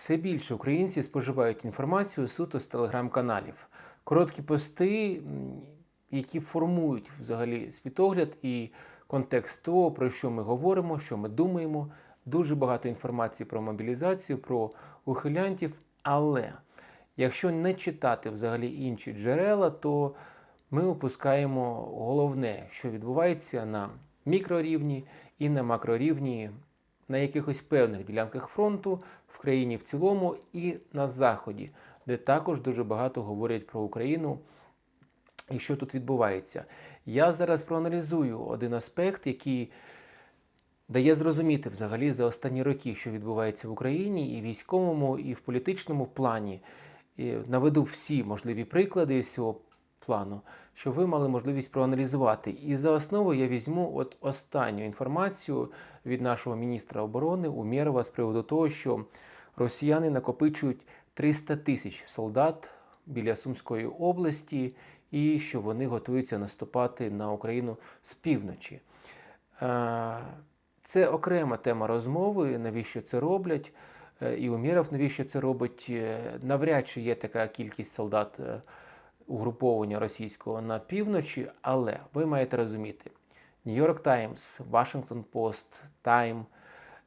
Все більше українці споживають інформацію суто з телеграм-каналів. Короткі пости, які формують взагалі світогляд і контекст того, про що ми говоримо, що ми думаємо. Дуже багато інформації про мобілізацію, про ухилянтів. Але якщо не читати взагалі інші джерела, то ми опускаємо головне, що відбувається на мікрорівні і на макрорівні на якихось певних ділянках фронту країні в цілому і на заході, де також дуже багато говорять про Україну і що тут відбувається. Я зараз проаналізую один аспект, який дає зрозуміти взагалі за останні роки, що відбувається в Україні, і в військовому, і в політичному плані. І наведу всі можливі приклади з цього плану, щоб ви мали можливість проаналізувати. І за основу я візьму от останню інформацію від нашого міністра оборони Умєрова з приводу того, що росіяни накопичують 300 тисяч солдат біля Сумської області, і що вони готуються наступати на Україну з півночі. Е, Це окрема тема розмови, навіщо це роблять. Е, І Умєров навіщо це робить? Е, Навряд чи є така кількість солдат угруповання російського на півночі, але ви маєте розуміти: Нью-Йорк Таймс, Вашингтон Пост, Тайм,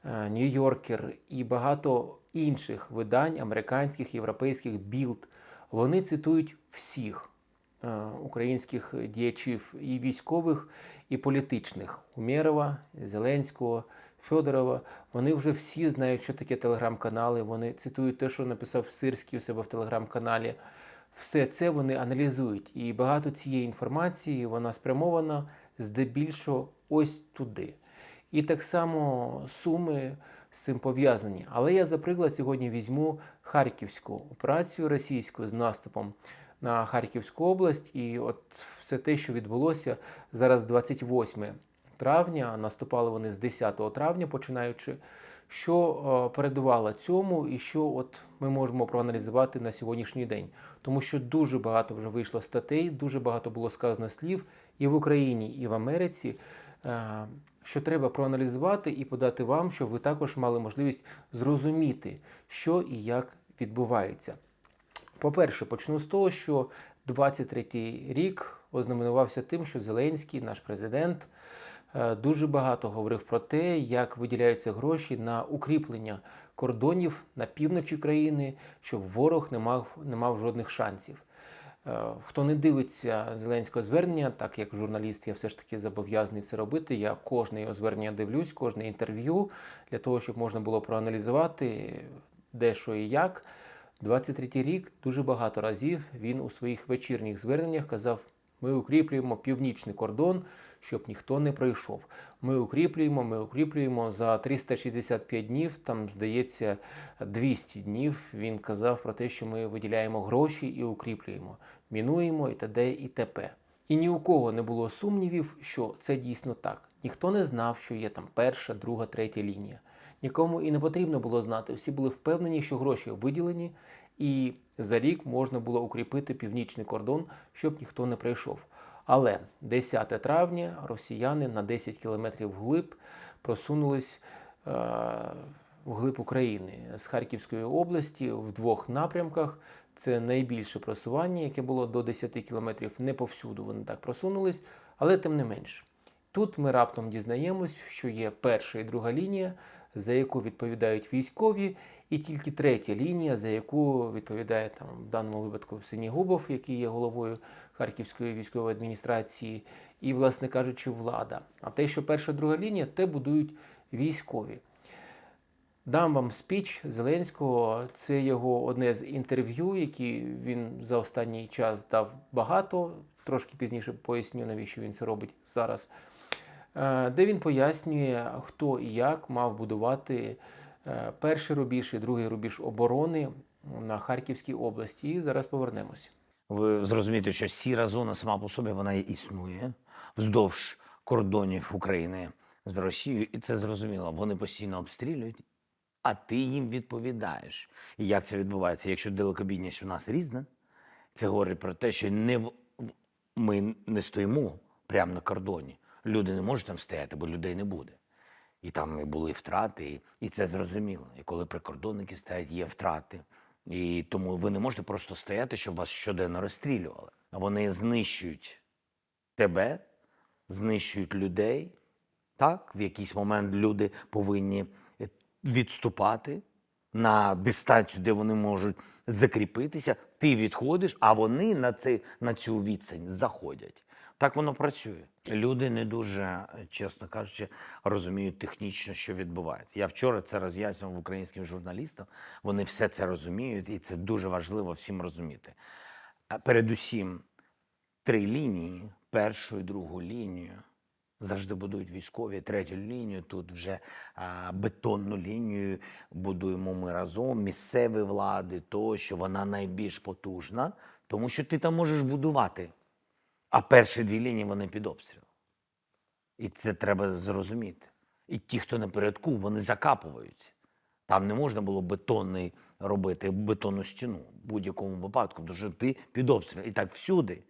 Нью-Йоркер і багато інших видань американських, європейських білд. Вони цитують всіх е, українських діячів і військових, і політичних Умєрова, Зеленського, Федорова. Вони вже всі знають, що таке телеграм-канали. Вони цитують те, що написав Сирський у себе в телеграм-каналі. Все це вони аналізують. І багато цієї інформації вона спрямована здебільшого ось туди. І так само суми з цим пов'язані. Але я, за приклад, сьогодні візьму Харківську операцію російську з наступом на Харківську область. І от все те, що відбулося зараз 28 травня, наступали вони з 10 травня, починаючи, що е, передувало цьому, і що от ми можемо проаналізувати на сьогоднішній день. Тому що дуже багато вже вийшло статей, дуже багато було сказано слів і в Україні, і в Америці. Що треба проаналізувати і подати вам, щоб ви також мали можливість зрозуміти, що і як відбувається. По-перше, почну з того, що 23-й рік ознаменувався тим, що Зеленський, наш президент, е, дуже багато говорив про те, як виділяються гроші на укріплення кордонів на півночі країни, щоб ворог не мав, не мав жодних шансів. Е, Хто не дивиться Зеленського звернення, так як журналіст, я все ж таки зобов'язаний це робити. Я кожне його звернення дивлюсь, кожне інтерв'ю для того, щоб можна було проаналізувати де що і як. 23-й рік дуже багато разів він у своїх вечірніх зверненнях казав: ми укріплюємо північний кордон, щоб ніхто не пройшов. Ми укріплюємо, ми укріплюємо за 365 днів, там здається 200 днів. Він казав про те, що ми виділяємо гроші і укріплюємо, мінуємо і т.д. і т.п. І ні у кого не було сумнівів, що це дійсно так. Ніхто не знав, що є там перша, друга, третя лінія. Нікому і не потрібно було знати. Всі були впевнені, що гроші виділені, і за рік можна було укріпити північний кордон, щоб ніхто не прийшов. Але 10 травня росіяни на 10 кілометрів вглиб просунулись е, вглиб України з Харківської області в двох напрямках. Це найбільше просування, яке було до 10 кілометрів. Не повсюду вони так просунулись, але тим не менш. Тут ми раптом дізнаємось, що є перша і друга лінія, за яку відповідають військові, і тільки третя лінія, за яку відповідає там в даному випадку Синігубов, який є головою Харківської військової адміністрації, і, власне кажучи, влада. А те, що перша друга лінія, те будують військові. Дам вам спіч Зеленського. Це його одне з інтерв'ю, які він за останній час дав багато. Трошки пізніше поясню, навіщо він це робить зараз. Е, Де він пояснює, хто і як мав будувати е, перший рубіж і другий рубіж оборони на Харківській області. І зараз повернемось. Ви зрозумієте, що сіра зона сама по собі вона існує вздовж кордонів України з Росією, і це зрозуміло. Вони постійно обстрілюють, а ти їм відповідаєш. І як це відбувається? Якщо далекобійність у нас різна, це говорить про те, що не в... ми не стоїмо прямо на кордоні. Люди не можуть там стояти, бо людей не буде. І там і були втрати, і це зрозуміло. І коли прикордонники стоять, є втрати. І тому ви не можете просто стояти, щоб вас щоденно розстрілювали. А вони знищують тебе, знищують людей. Так, в якийсь момент люди повинні відступати на дистанцію, де вони можуть закріпитися. Ти відходиш, а вони на, це, на цю відстань заходять. Так воно працює. Люди не дуже, чесно кажучи, розуміють технічно, що відбувається. Я вчора це роз'яснював українським журналістам. Вони все це розуміють, і це дуже важливо всім розуміти. Передусім, три лінії, першу і другу лінію завжди будують військові, третю лінію. Тут вже а, бетонну лінію будуємо ми разом, місцеві влади, то що вона найбільш потужна, тому що ти там можеш будувати. А перші дві лінії вони під обстрілом. І це треба зрозуміти. І ті, хто напередку, вони закапуються. Там не можна було бетонний робити бетонну стіну в будь-якому випадку, тому що ти під обстрілом. І так всюди.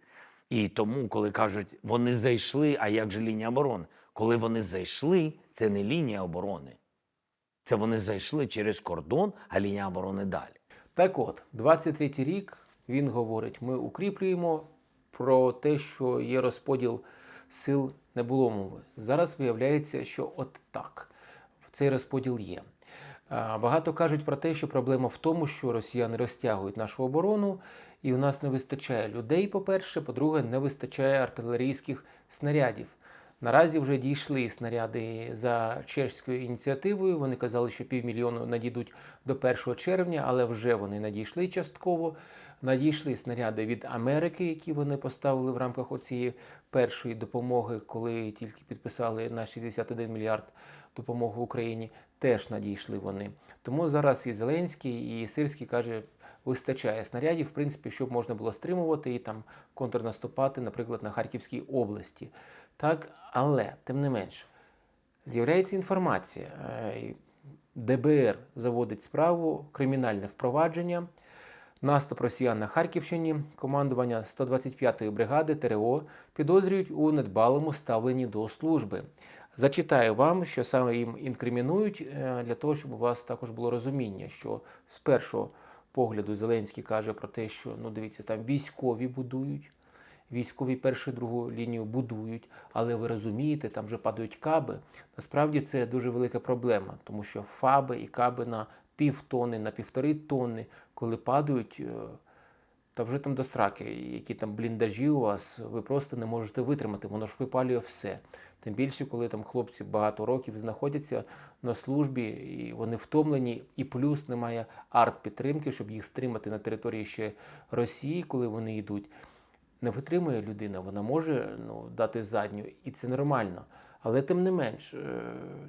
І тому, коли кажуть, вони зайшли, а як же лінія оборони? Коли вони зайшли, це не лінія оборони. Це вони зайшли через кордон, а лінія оборони далі. Так от, 23-й рік він говорить: ми укріплюємо про те, що є розподіл сил, не було мови. Зараз виявляється, що от так, цей розподіл є. Багато кажуть про те, що проблема в тому, що росіяни розтягують нашу оборону, і у нас не вистачає людей, по-перше, по-друге, не вистачає артилерійських снарядів. Наразі вже дійшли снаряди за чеською ініціативою. Вони казали, що півмільйону надійдуть до 1 червня, але вже вони надійшли частково. Надійшли снаряди від Америки, які вони поставили в рамках оцієї першої допомоги, коли тільки підписали на 61 мільярд допомогу Україні. Теж надійшли вони. Тому зараз і Зеленський, і Сирський каже, вистачає снарядів, в принципі, щоб можна було стримувати і там контрнаступати, наприклад, на Харківській області. Так, але тим не менш, з'являється інформація. е, ДБР заводить справу, кримінальне впровадження. Наступ росіян на Харківщині, командування 125-ї бригади ТРО підозрюють у недбалому ставленні до служби. Зачитаю вам, що саме їм інкримінують, е, для того, щоб у вас також було розуміння, що з першого погляду Зеленський каже про те, що ну дивіться, там військові будують, військові першу другу лінію будують, але ви розумієте, там вже падають каби. Насправді це дуже велика проблема, тому що фаби і каби на півтони, на півтори тонни, коли падають, е, та вже там до сраки, які там бліндажі у вас, ви просто не можете витримати, воно ж випалює все. Тим більше, коли там хлопці багато років знаходяться на службі, і вони втомлені, і плюс немає арт-підтримки, щоб їх стримати на території ще Росії, коли вони йдуть. Не витримує людина, вона може ну, дати задню, і це нормально. Але тим не менш, е,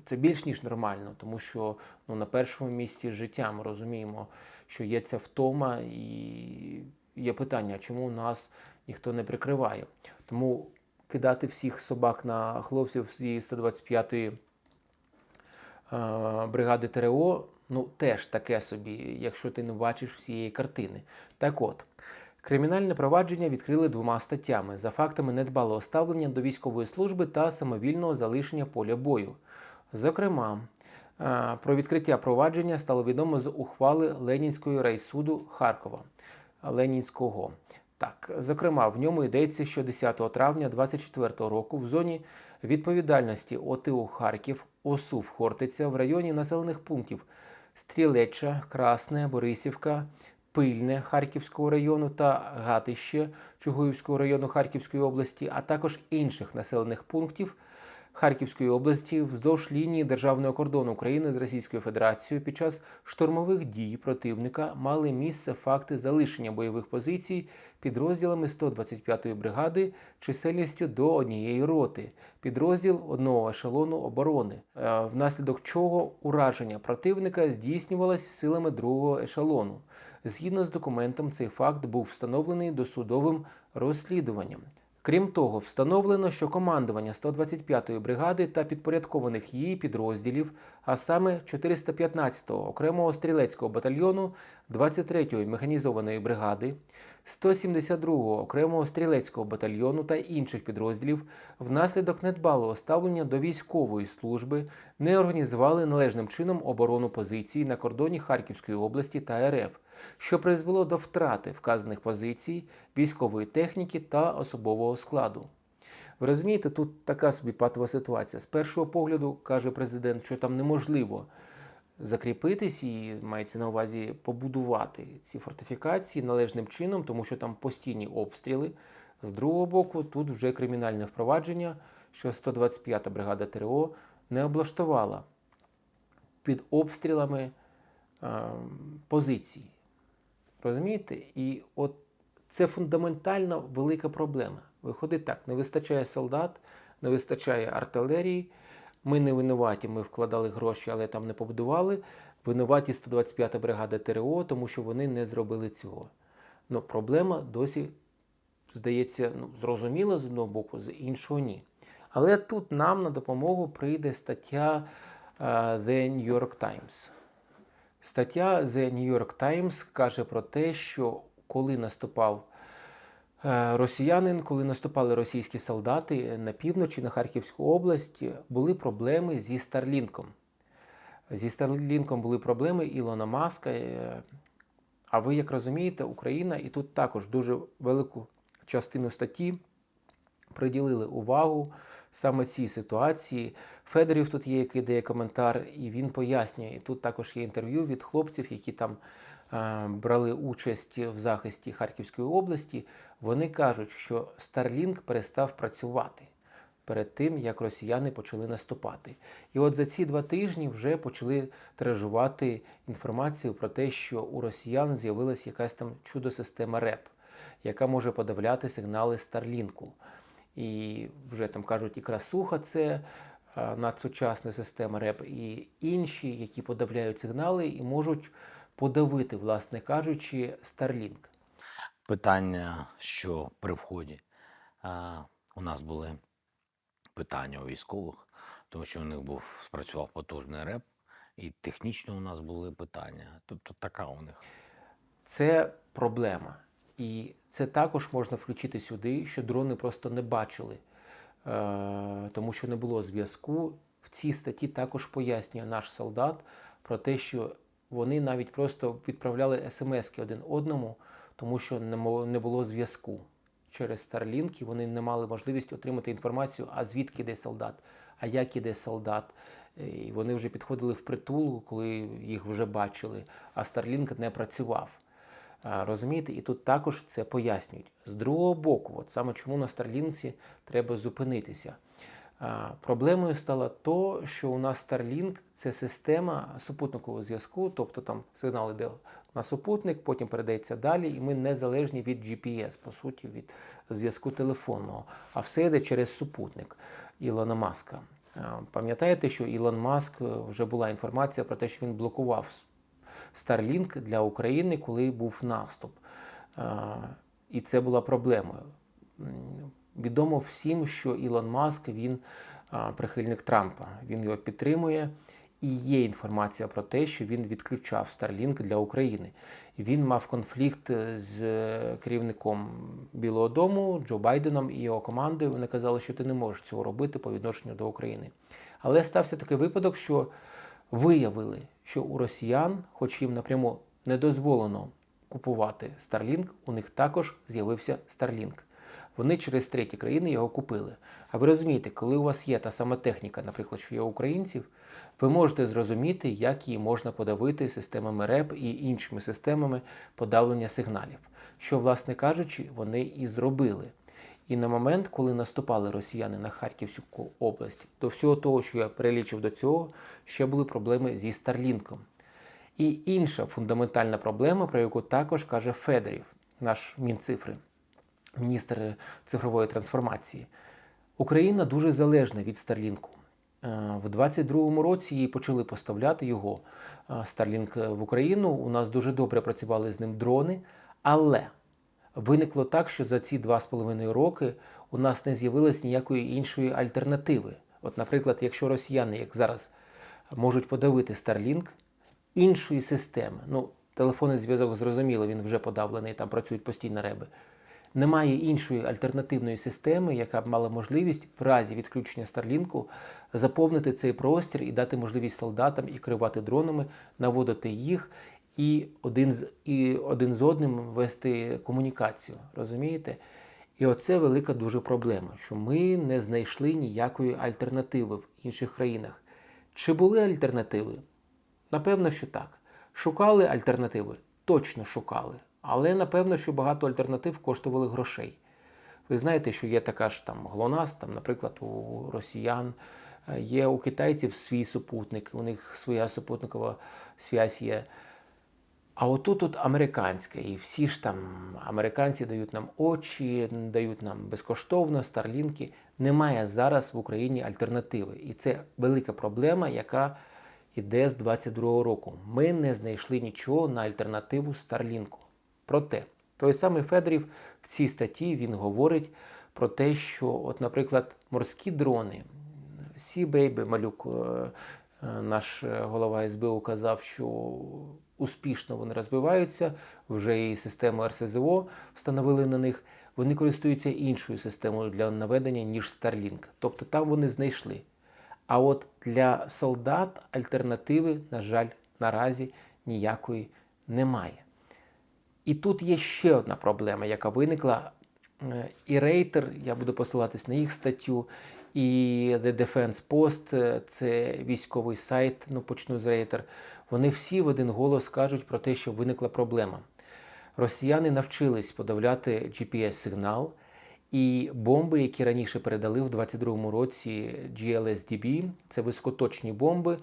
це більш ніж нормально, тому що ну, на першому місці життя ми розуміємо, що є ця втома, і є питання, чому нас ніхто не прикриває. Тому кидати всіх собак на хлопців з 125-ї е, бригади ТРО, ну теж таке собі, якщо ти не бачиш всієї картини. Так от, кримінальне провадження відкрили двома статтями за фактами недбалого ставлення до військової служби та самовільного залишення поля бою. Зокрема, е, про відкриття провадження стало відомо з ухвали Ленінської райсуду Харкова Ленінського. Так, зокрема, в ньому йдеться, що 10 травня 2024 року в зоні відповідальності ОТУ Харків ОСУВ Хортиця в районі населених пунктів Стрілеча, Красне, Борисівка, Пильне Харківського району та Гатище Чугуївського району Харківської області, а також інших населених пунктів Харківської області вздовж лінії державного кордону України з Російською Федерацією під час штурмових дій противника мали місце факти залишення бойових позицій підрозділами 125-ї бригади чисельністю до однієї роти, підрозділ одного ешелону оборони, е, внаслідок чого ураження противника здійснювалось силами другого ешелону. Згідно з документом, цей факт був встановлений досудовим розслідуванням. Крім того, встановлено, що командування 125-ї бригади та підпорядкованих її підрозділів, а саме 415-го окремого стрілецького батальйону 23-ї механізованої бригади, 172-го окремого стрілецького батальйону та інших підрозділів внаслідок недбалого ставлення до військової служби не організували належним чином оборону позицій на кордоні Харківської області та РФ, що призвело до втрати вказаних позицій, військової техніки та особового складу. Ви розумієте, тут така собі патова ситуація. З першого погляду каже президент, що там неможливо закріпитись і мається на увазі побудувати ці фортифікації належним чином, тому що там постійні обстріли. З другого боку, тут вже кримінальне впровадження, що 125-та бригада ТРО не облаштувала під обстрілами е, позиції. Розумієте? І от це фундаментально велика проблема. Виходить так: не вистачає солдат, не вистачає артилерії. Ми не винуваті, ми вкладали гроші, але там не побудували. Винуваті 125-та бригада ТРО, тому що вони не зробили цього. Ну, проблема досі, здається, ну, зрозуміла з одного боку, з іншого ні. Але тут нам на допомогу прийде стаття е, The New York Times. Стаття The New York Times каже про те, що коли наступав е, росіянин, коли наступали російські солдати на півночі, на Харківську область, були проблеми зі Старлінком. Зі Старлінком були проблеми Ілона Маска. е, А ви, як розумієте, Україна і тут також дуже велику частину статті приділили увагу саме цій ситуації. Федорів тут є, який дає коментар, і він пояснює. І тут також є інтерв'ю від хлопців, які там е, брали участь в захисті Харківської області. Вони кажуть, що Starlink перестав працювати перед тим, як росіяни почали наступати. І от за ці два тижні вже почали тиражувати інформацію про те, що у росіян з'явилася якась там чудо-система РЕП, яка може подавляти сигнали Старлінку. І вже там кажуть, і красуха це е, надсучасна система РЕП, і інші, які подавляють сигнали і можуть подавити, власне кажучи, Starlink. Питання, що при вході а, у нас були питання у військових, тому що у них був спрацював потужний реп, і технічно у нас були питання. Тобто така у них. Це проблема. І це також можна включити сюди, що дрони просто не бачили, е, тому що не було зв'язку. В цій статті також пояснює наш солдат про те, що вони навіть просто відправляли смски один одному, тому що не було зв'язку через Starlink, вони не мали можливості отримати інформацію, а звідки йде солдат, а як іде солдат. Е, І вони вже підходили в притул, коли їх вже бачили, а Starlink не працював. А, Розумієте, і тут також це пояснюють. З другого боку, от саме чому на Старлінці треба зупинитися. Проблемою стало то, що у нас Starlink – це система супутникового зв'язку, тобто там сигнал йде на супутник, потім передається далі, і ми не залежні від GPS, по суті, від зв'язку телефонного, а все йде через супутник Ілона Маска. Пам'ятаєте, що Ілон Маск е, вже була інформація про те, що він блокував Starlink для України, коли був наступ. І це була проблемою. Відомо всім, що Ілон Маск він прихильник Трампа. Він його підтримує. І є інформація про те, що він відключав Starlink для України. Він мав конфлікт з керівником Білого Дому Джо Байденом і його командою. Вони казали, що ти не можеш цього робити по відношенню до України. Але стався такий випадок, що виявили, що у росіян, хоч їм напряму не дозволено купувати Starlink, у них також з'явився Starlink. Вони через треті країни його купили. А ви розумієте, коли у вас є та сама техніка, наприклад, що є українців, ви можете зрозуміти, як її можна подавити системами РЕП і іншими системами подавлення сигналів. Що, власне кажучи, вони і зробили. І на момент, коли наступали росіяни на Харківську область, до всього того, що я перелічив до цього, ще були проблеми зі Старлінком. І інша фундаментальна проблема, про яку також каже Федорів, наш Мінцифри, міністр цифрової трансформації. Україна дуже залежна від Старлінку. Е, В 22-му році їй почали поставляти його Starlink в Україну. У нас дуже добре працювали з ним дрони, але виникло так, що за ці два з половиною роки у нас не з'явилось ніякої іншої альтернативи. От, наприклад, якщо росіяни, як зараз, можуть подавити Starlink іншої системи, ну, телефонний зв'язок зрозуміло, він вже подавлений, там працюють постійно реби. Немає іншої альтернативної системи, яка б мала можливість в разі відключення Старлінку заповнити цей простір і дати можливість солдатам і керувати дронами, наводити їх і один з, і один з одним вести комунікацію. Розумієте? І оце велика дуже проблема, що ми не знайшли ніякої альтернативи в інших країнах. Чи були альтернативи? Напевно, що так. Шукали альтернативи? Точно шукали. Але напевно, що багато альтернатив коштували грошей. Ви знаєте, що є така ж там ГЛОНАСС, там, наприклад, у росіян, е, є у китайців свій супутник, у них своя супутникова зв'язь є. А отут тут американське, і всі ж там американці дають нам очі, дають нам безкоштовно старлінки. Немає зараз в Україні альтернативи. І це велика проблема, яка йде з 22-го року. Ми не знайшли нічого на альтернативу Старлінку. Проте, той самий Федорів в цій статті він говорить про те, що, от, наприклад, морські дрони, Сі Бейбі Малюк, е, е, наш е, голова СБУ казав, що успішно вони розбиваються, вже і систему РСЗО встановили на них. Вони користуються іншою системою для наведення, ніж Starlink. Тобто там вони знайшли. А от для солдат альтернативи, на жаль, наразі ніякої немає. І тут є ще одна проблема, яка виникла. Е, І Рейтер, я буду посилатись на їх статтю, і The Defense Post, е, це військовий сайт, ну почну з Рейтер. Вони всі в один голос кажуть про те, що виникла проблема. Росіяни навчились подавляти GPS-сигнал, і бомби, які раніше передали в 22-му році GLSDB, це високоточні бомби,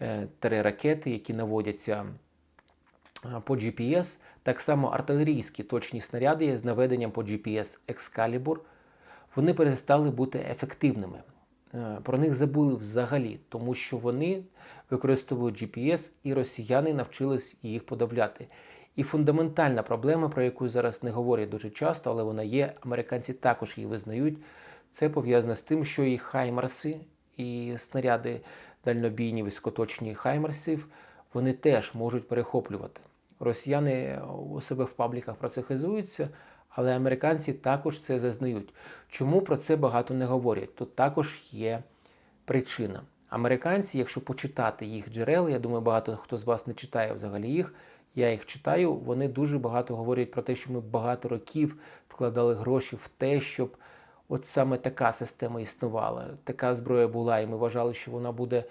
е, три ракети, які наводяться по GPS, так само артилерійські точні снаряди з наведенням по GPS Excalibur, вони перестали бути ефективними. Е, Про них забули взагалі, тому що вони використовують GPS, і росіяни навчились їх подавляти. І фундаментальна проблема, про яку зараз не говорять дуже часто, але вона є, американці також її визнають. Це пов'язано з тим, що і хаймарси, і снаряди дальнобійні високоточні хаймарсів, вони теж можуть перехоплювати. Росіяни у себе в пабліках про це хизуються, але американці також це зазнають. Чому про це багато не говорять? Тут також є причина. Американці, якщо почитати їх джерела, я думаю, багато хто з вас не читає взагалі їх. Я їх читаю, вони дуже багато говорять про те, що ми багато років вкладали гроші в те, щоб от саме така система існувала, така зброя була, і ми вважали, що вона буде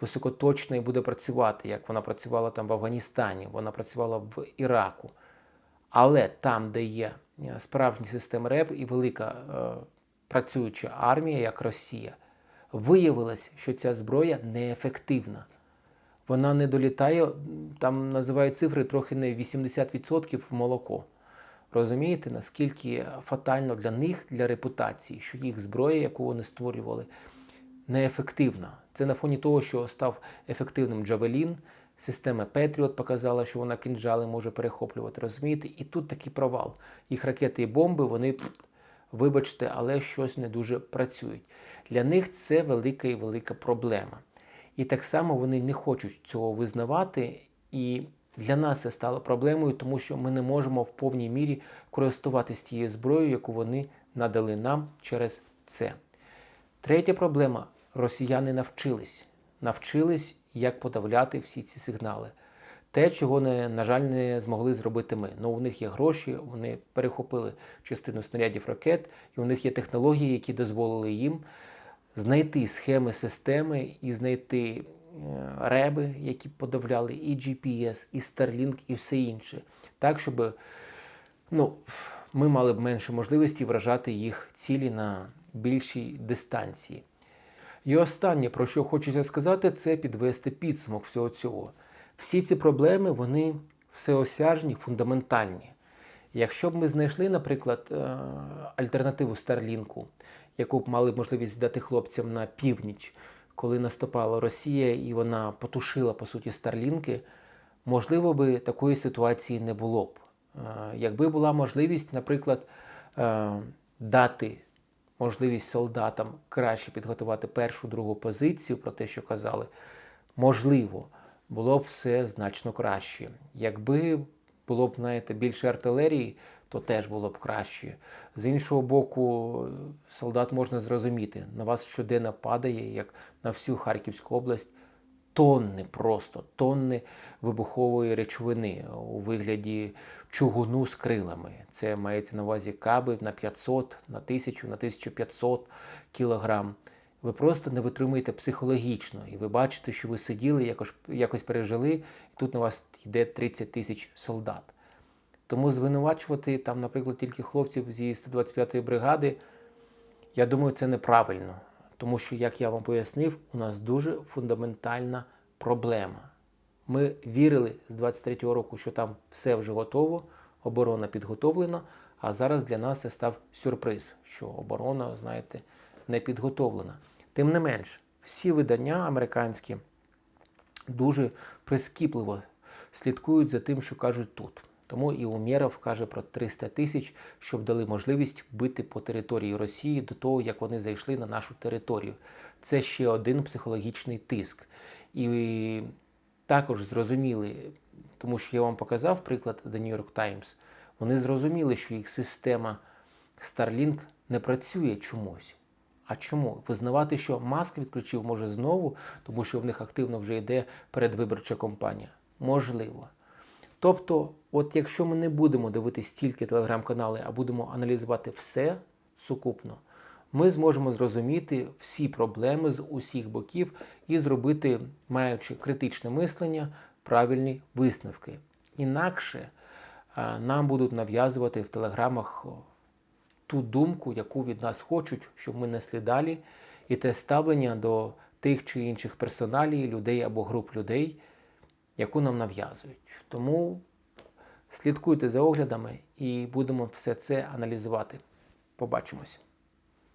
високоточна і буде працювати, як вона працювала там в Афганістані, вона працювала в Іраку. Але там, де є е, справжні системи РЕБ і велика е, працююча армія, як Росія, виявилось, що ця зброя неефективна. Вона не долітає, там називають цифри трохи не 80% в молоко. Розумієте, наскільки фатально для них, для репутації, що їх зброя, яку вони створювали, неефективна. Це на фоні того, що став ефективним Джавелін, система Петріот показала, що вона кинджали може перехоплювати. Розумієте? І тут такий провал. Їх ракети і бомби, вони, вибачте, але щось не дуже працюють. Для них це велика і велика проблема. І так само вони не хочуть цього визнавати. І для нас це стало проблемою, тому що ми не можемо в повній мірі користуватися тією зброєю, яку вони надали нам через це. Третя проблема росіяни навчились. Навчились, як подавляти всі ці сигнали. Те, чого, не, на жаль, не змогли зробити ми. Ну, у них є гроші, вони перехопили частину снарядів ракет, і у них є технології, які дозволили їм знайти схеми системи і знайти е, реби, які подавляли і GPS, і Starlink, і все інше. Так, щоб ну, ми мали б менше можливості вражати їх цілі на більшій дистанції. І останнє, про що хочеться сказати, це підвести підсумок всього цього. Всі ці проблеми, вони всеосяжні, фундаментальні. Якщо б ми знайшли, наприклад, е, альтернативу Старлінку, яку б мали можливість дати хлопцям на північ, коли наступала Росія і вона потушила, по суті, Старлінки, можливо би такої ситуації не було б. Е, Якби була можливість, наприклад, е, дати можливість солдатам краще підготувати першу другу позицію, про те, що казали, можливо, було б все значно краще. Якби було б, знаєте, більше артилерії, то теж було б краще. З іншого боку, солдат можна зрозуміти, на вас щоденно падає, як на всю Харківську область, тонни просто, тонни вибухової речовини у вигляді чугуну з крилами. Це мається на увазі каби на 500, на 1000, на 1500 кілограм. Ви просто не витримуєте психологічно, і ви бачите, що ви сиділи, якось, якось пережили, і тут на вас йде 30 тисяч солдат. Тому звинувачувати там, наприклад, тільки хлопців зі 125-ї бригади, я думаю, це неправильно. Тому що, як я вам пояснив, у нас дуже фундаментальна проблема. Ми вірили з 23-го року, що там все вже готово, оборона підготовлена, а зараз для нас це став сюрприз, що оборона, знаєте, не підготовлена. Тим не менш, всі видання американські дуже прискіпливо слідкують за тим, що кажуть тут. Тому і Умєров каже про 300 тисяч, щоб дали можливість бити по території Росії до того, як вони зайшли на нашу територію. Це ще один психологічний тиск. І також зрозуміли, тому що я вам показав приклад The New York Times, вони зрозуміли, що їх система Starlink не працює чомусь. А чому? Визнавати, що Маск відключив може знову, тому що в них активно вже йде передвиборча кампанія. Можливо. Тобто, от якщо ми не будемо дивитись тільки телеграм-канали, а будемо аналізувати все сукупно, ми зможемо зрозуміти всі проблеми з усіх боків і зробити, маючи критичне мислення, правильні висновки. Інакше нам будуть нав'язувати в телеграмах ту думку, яку від нас хочуть, щоб ми несли далі, і те ставлення до тих чи інших персоналій, людей або груп людей, яку нам нав'язують. Тому слідкуйте за оглядами і будемо все це аналізувати. Побачимось.